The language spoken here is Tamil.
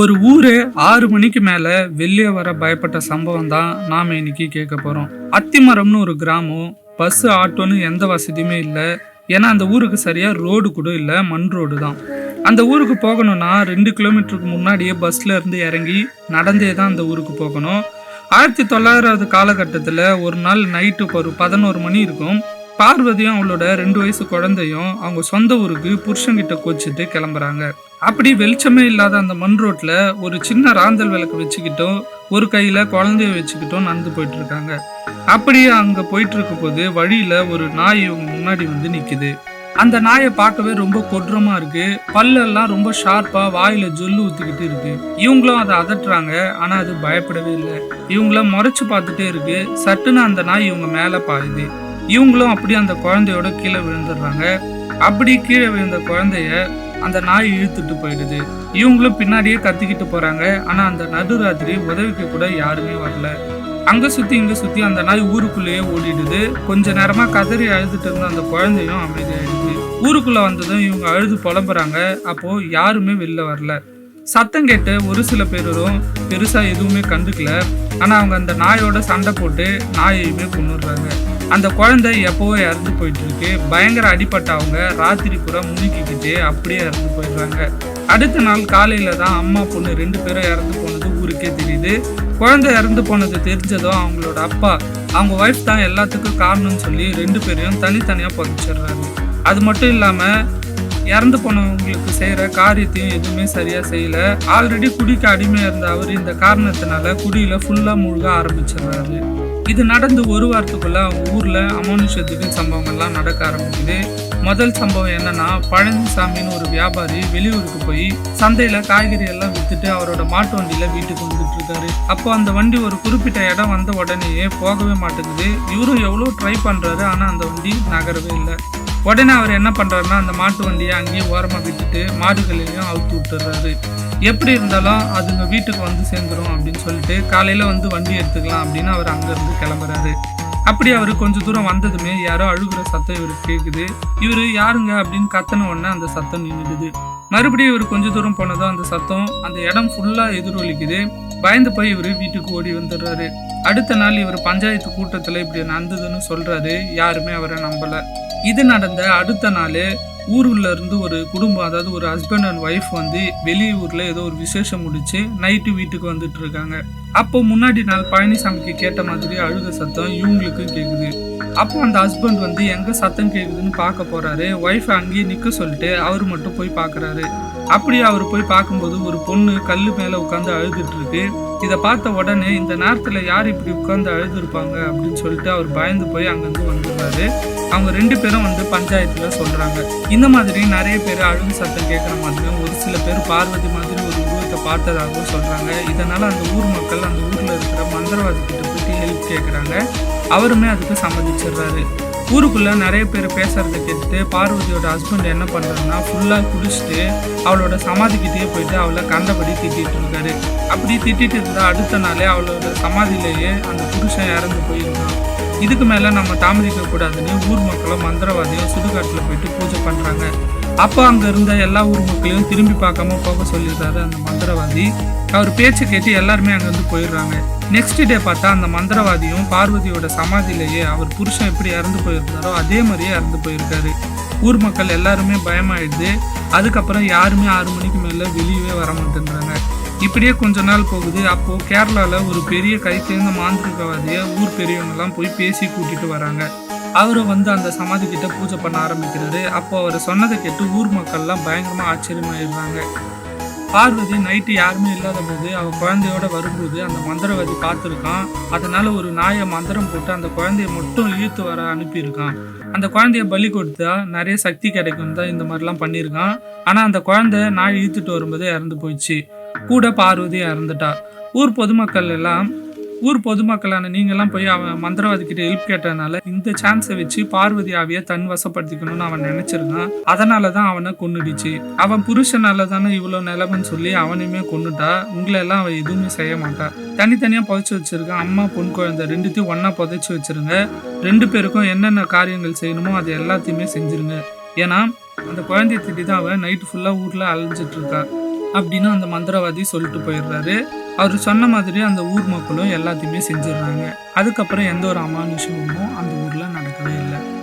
ஒரு ஊரு ஆறு மணிக்கு மேல வெளியே வர பயப்பட்ட சம்பவம் தான் நாம இன்னைக்கு கேட்க போறோம். அத்திமரம்னு ஒரு கிராமம் பஸ் ஆட்டோன்னு எந்த வசதியுமே இல்லை. ஏன்னா அந்த ஊருக்கு சரியா ரோடு கூட இல்லை மண் ரோடு தான். அந்த ஊருக்கு போகணும்னா ரெண்டு கிலோமீட்டருக்கு முன்னாடியே பஸ்ல இருந்து இறங்கி நடந்தே தான் அந்த ஊருக்கு போகணும். ஆயிரத்தி தொள்ளாயிரத்து காலகட்டத்தில் ஒரு நாள் நைட்டு ஒரு பதினோரு மணி இருக்கும். பார்வதியும் அவளோட ரெண்டு வயசு குழந்தையும் அவங்க சொந்த ஊருக்கு புருஷங்கிட்ட கோச்சிட்டு கிளம்புறாங்க. அப்படி வெளிச்சமே இல்லாத அந்த மண் ரோட்ல ஒரு சின்ன ராந்தல் விளக்கு வச்சுக்கிட்டும் ஒரு கையில குழந்தைய வச்சுக்கிட்டும் நடந்து போயிட்டு இருக்காங்க அப்படியே அங்க போயிட்டு இருக்கும் போது வழியில ஒரு நாய் இவங்க முன்னாடி வந்து நிக்குது. அந்த நாயை பார்க்கவே ரொம்ப கொடூரமா இருக்கு. பல்லெல்லாம் ரொம்ப ஷார்ப்பா வாயில ஜொல்லு ஊத்திக்கிட்டு இருக்கு. இவங்களும் அதை அதட்டுறாங்க. ஆனா அது பயப்படவே இல்லை. இவங்கள முறைச்சு பார்த்துட்டே இருக்கு. சட்டுன்னு அந்த நாய் இவங்க மேல பாயுது. இவங்களும் அப்படியே அந்த குழந்தையோட கீழே விழுந்துடுறாங்க. அப்படி கீழே விழுந்த குழந்தைய அந்த நாய் இழுத்துட்டு போயிடுது. இவங்களும் பின்னாடியே கத்திக்கிட்டு போறாங்க. ஆனா அந்த நடுராத்திரி உதவிக்கு கூட யாருமே வரல. அங்க சுத்தி இங்க சுத்தி அந்த நாய் ஊருக்குள்ளேயே ஓடிடுது. கொஞ்ச நேரமா கதறி அழுதுட்டு இருந்த அந்த குழந்தையும் அமைதியாயிடுது. ஊருக்குள்ள வந்ததும் இவங்க அழுது புலம்புறாங்க. அப்போ யாருமே வெளில வரல. சத்தம் கேட்டு ஒரு சில பேரும் பெருசா எதுவுமே கண்டுக்கல. ஆனா அவங்க அந்த நாயோட சண்டை போட்டு நாயையுமே கொண்டுடுறாங்க அந்த குழந்தை எப்போவோ இறந்து போயிட்டு இருக்கு பயங்கர அடிபட்ட அவங்க ராத்திரி பூரா முழுக்கிக்கிட்டு அப்படியே இறந்து போயிடுறாங்க. அடுத்த நாள் காலையில தான் அம்மா பொண்ணு ரெண்டு பேரும் இறந்து போனது ஊருக்கே தெரியுது. குழந்தை இறந்து போனது தெரிஞ்சதும் அவங்களோட அப்பா அவங்க ஒய்ஃப் தான் எல்லாத்துக்கும் காரணம்னு சொல்லி ரெண்டு பேரையும் தனித்தனியாக புதைச்சிடுறாரு அது மட்டும் இல்லாமல் இறந்து போனவங்களுக்கு செய்கிற காரியத்தையும் எதுவுமே சரியாக செய்யலை. ஆல்ரெடி குடிக்க அடிமையாக இருந்த அவர் இந்த காரணத்தினால குடியில் ஃபுல்லாக மூழ்க ஆரம்பிச்சிடுறாரு. இது நடந்து ஒரு வாரத்துக்குள்ள அவங்க ஊர்ல அமானுஷத்துக்கு சம்பவங்கள்லாம் நடக்க ஆரம்பிக்குது. முதல் சம்பவம் என்னன்னா பழனிசாமின்னு ஒரு வியாபாரி வெளியூருக்கு போய் சந்தையில காய்கறி எல்லாம் வித்துட்டு அவரோட மாட்டு வண்டியில வீட்டுக்கு வந்துட்டு இருக்காரு. அப்போ அந்த வண்டி ஒரு குறிப்பிட்ட இடம் வந்த உடனேயே போகவே மாட்டேங்குது. இவரும் எவ்வளோ ட்ரை பண்றாரு ஆனா அந்த வண்டி நகரவே இல்லை. உடனே அவர் என்ன பண்றாருன்னா அந்த மாட்டு வண்டியை அங்கேயே ஓரமாக விட்டுட்டு மாடுகளையும் அவுத்து விட்டுறாரு. எப்படி இருந்தாலும் அதுங்க வீட்டுக்கு வந்து சேர்ந்துரும் அப்படின்னு சொல்லிட்டு காலையில் வந்து வண்டி எடுத்துக்கலாம் அப்படின்னு அவர் அங்கேருந்து கிளம்புறாரு. அப்படி அவர் கொஞ்ச தூரம் வந்ததுமே யாரோ அழுகிற சத்தம் இவருக்கு கேட்குது இவர் யாருங்க அப்படின்னு கத்தன உடனே அந்த சத்தம் நின்றுடுது மறுபடியும் இவர் கொஞ்ச தூரம் போனதும் அந்த சத்தம் அந்த இடம் ஃபுல்லாக எதிரொலிக்குது. பயந்து போய் இவர் வீட்டுக்கு ஓடி வந்துடுறாரு. அடுத்த நாள் இவர் பஞ்சாயத்து கூட்டத்தில் இப்படி நடந்ததுன்னு சொல்கிறாரு யாருமே அவரை நம்பலை. இது நடந்த அடுத்த நாள் ஊருள்ள இருந்து ஒரு குடும்பம் அதாவது ஒரு ஹஸ்பண்ட் அண்ட் ஒய்ஃப் வந்து வெளியூர்ல ஏதோ ஒரு விசேஷம் முடிச்சு நைட்டு வீட்டுக்கு வந்துட்டு இருக்காங்க. அப்போ முன்னாடி நாள் பழனிசாமிக்கு கேட்ட மாதிரி அழுக சத்தம் இவங்களுக்கும் கேக்குது. அப்போ அந்த ஹஸ்பண்ட் வந்து எங்க சத்தம் கேக்குதுன்னு பார்க்க போறாரு. ஒய்ஃப் அங்கேயே நிக்க சொல்லிட்டு அவர் மட்டும் போய் பார்க்குறாரு. அப்படியே அவர் போய் பார்க்கும்போது ஒரு பொண்ணு கல்லு மேல உட்காந்து அழுதுட்டு இருக்கு. இதை பார்த்த உடனே இந்த நேரத்துல யார் இப்படி உட்காந்து அழுதுருப்பாங்க அப்படின்னு சொல்லிட்டு அவர் பயந்து போய் அங்கிருந்து வந்துடுறாரு. அவங்க ரெண்டு பேரும் வந்து பஞ்சாயத்துல சொல்றாங்க. இந்த மாதிரி நிறைய பேர் அழுகு சத்தம் கேட்குற மாதிரியும் ஒரு சில பேர் பார்வதி மாதிரி ஒரு உருவத்தை பார்த்ததாகவும் சொல்றாங்க. இதனால அந்த ஊர் மக்கள் அந்த ஊர்ல இருக்கிற மந்திரவாதி கிட்ட போயிட்டு ஹெல்ப் கேட்குறாங்க. அவருமே அதுக்கு சம்மதிச்சிடுறாரு. ஊருக்குள்ளே நிறைய பேர் பேசுகிறத கேட்டுட்டு பார்வதியோட ஹஸ்பண்ட் என்ன பண்றாருன்னா ஃபுல்லாக குடிச்சிட்டு அவளோட சமாதிக்கிட்டே போயிட்டு அவளை கண்டபடி திட்டிகிட்டு இருக்காரு. அப்படி திட்டிட்டு இருந்தால் அடுத்த நாளே அவளோட சமாதியிலேயே அந்த புருஷன் இறந்து போயிருந்தான் இதுக்கு மேலே நம்ம தாமதிக்க கூடாதுன்னு ஊர் மக்களும் மந்திரவாதியும் சுடுகாட்டில் போயிட்டு பூஜை பண்ணுறாங்க அப்போ அங்கே இருந்த எல்லா ஊர் மக்களையும் திரும்பி பார்க்காம போக சொல்லிடுறாரு அந்த மந்திரவாதி. அவர் பேச்சு கேட்டு எல்லாருமே அங்கேருந்து போயிடுறாங்க. நெக்ஸ்ட் டே பார்த்தா அந்த மந்திரவாதியும் பார்வதியோட சமாதியிலேயே அவர் புருஷன் எப்படி இறந்து போயிருந்தாரோ அதே மாதிரியே இறந்து போயிருக்காரு. ஊர் மக்கள் எல்லாருமே பயமாயிடுது. அதுக்கப்புறம் யாருமே ஆறு மணிக்கு மேலே வெளியவே வர மாட்டேன்றாங்க இப்படியே கொஞ்ச நாள் போகுது. அப்போது கேரளாவில் ஒரு பெரிய கை சேர்ந்த மாந்திரிகவாதியை ஊர் பெரியவங்கெல்லாம் போய் பேசி கூட்டிகிட்டு வராங்க. அவரும் வந்து அந்த சமாதி கிட்ட பூஜை பண்ண ஆரம்பிக்கிறாரு. அப்போ அவர் சொன்னதை கேட்டு ஊர் மக்கள்லாம் பயங்கரமாக ஆச்சரியமாயிடுறாங்க. பார்வதி நைட்டு யாருமே இல்லாத போது அவன் குழந்தையோட வரும்போது அந்த மந்திரவாதி பார்த்துருக்கான் அதனால ஒரு நாயை மந்திரம் போட்டு அந்த குழந்தைய மட்டும் இழுத்து வர அனுப்பியிருக்கான். அந்த குழந்தைய பலி கொடுத்தா நிறைய சக்தி கிடைக்கும் தான் இந்த மாதிரிலாம் பண்ணியிருக்கான். ஆனால் அந்த குழந்தை நாய் இழுத்துட்டு வரும்போது இறந்து போயிடுச்சு. கூட பார்வதி இறந்துட்டா. ஊர் பொதுமக்கள் எல்லாம் ஊர் பொதுமக்களான நீங்கெல்லாம் போய் அவன் மந்திரவாதி கிட்ட ஹெல்ப் கேட்டதுனால இந்த சான்ஸை வச்சு பார்வதி ஆவிய தன் வசப்படுத்திக்கணும்னு அவன் நினைச்சிருந்தான். அதனால தான் அவனை கொன்னுடுச்சு. அவன் புருஷனால தானே இவ்வளோ நிலமன்னு சொல்லி அவனையுமே கொன்னுட்டா உங்களை எல்லாம் அவன் எதுவுமே செய்ய மாட்டா. தனித்தனியாக புதைச்சி வச்சிருக்கான் அம்மா பொன் குழந்தை ரெண்டுத்தையும் ஒன்றா புதைச்சி வச்சிருங்க. ரெண்டு பேருக்கும் என்னென்ன காரியங்கள் செய்யணுமோ அது எல்லாத்தையுமே செஞ்சிருங்க. ஏன்னா அந்த குழந்தைய திட்டி தான் அவன் நைட்டு ஃபுல்லாக ஊரில் அலைஞ்சிட்டு இருக்கா. அப்படின்னு அந்த மந்திரவாதி சொல்லிட்டு போயிடுறாரு. அவர் சொன்ன மாதிரி அந்த ஊர் மக்களும் எல்லாத்தையுமே செஞ்சிடுறாங்க. அதுக்கப்புறம் எந்த ஒரு அமானுஷமும் அந்த ஊரில் நடக்கவே இல்லை.